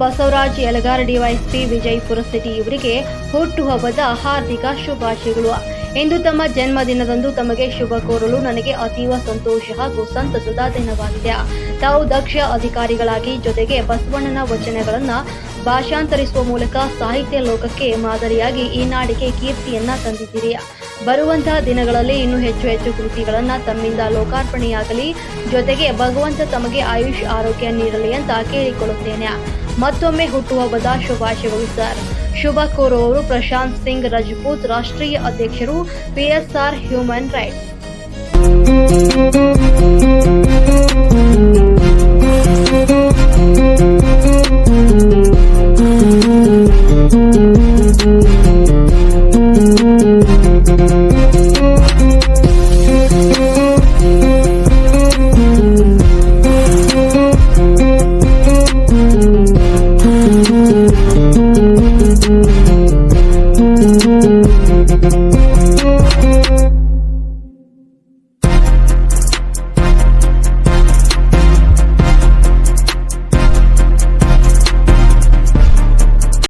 Basavaraj Yalagar DYSP Vijayapura city ಇವರಿಗೆ ಹುಟ್ಟುಹಬ್ಬದ ಹಾರ್ದಿಕ ಶುಭಾಶಯಗಳು. ಇಂದು ತಮ್ಮ ಜನ್ಮದಿನದಂದು ತಮಗೆ ಶುಭ ಕೋರಲು ನನಗೆ ಅತೀವ ಸಂತೋಷ ಹಾಗೂ ಸಂತಸದ ದಿನವಾಗಿದೆ. ತಾವು ದಕ್ಷ ಅಧಿಕಾರಿಗಳಾಗಿ ಜೊತೆಗೆ ಬಸವಣ್ಣನ ವಚನಗಳನ್ನು ಭಾಷಾಂತರಿಸುವ ಮೂಲಕ ಸಾಹಿತ್ಯ ಲೋಕಕ್ಕೆ ಮಾದರಿಯಾಗಿ ಈ ನಾಡಿಗೆ ಕೀರ್ತಿಯನ್ನ ತಂದಿದ್ದೀರಿ. ಬರುವಂತಹ ದಿನಗಳಲ್ಲಿ ಇನ್ನೂ ಹೆಚ್ಚು ಹೆಚ್ಚು ಕೃತಿಗಳನ್ನು ತಮ್ಮಿಂದ ಲೋಕಾರ್ಪಣೆಯಾಗಲಿ. ಜೊತೆಗೆ ಭಗವಂತ ತಮಗೆ ಆಯುಷ್, ಆರೋಗ್ಯ ನೀಡಲಿ ಅಂತ ಕೇಳಿಕೊಳ್ಳುತ್ತೇನೆ. ಮತ್ತೊಮ್ಮೆ ಹುಟ್ಟುಹಬ್ಬದ ಶುಭಾಶಯಗಳು, ಸರ್. ಶುಭ ಕೋರುವವರು ಪ್ರಶಾಂತ್ ಸಿಂಗ್, ರಜಪೂತ್, ರಾಷ್ಟ್ರೀಯ ಅಧ್ಯಕ್ಷರು, PSR human rights.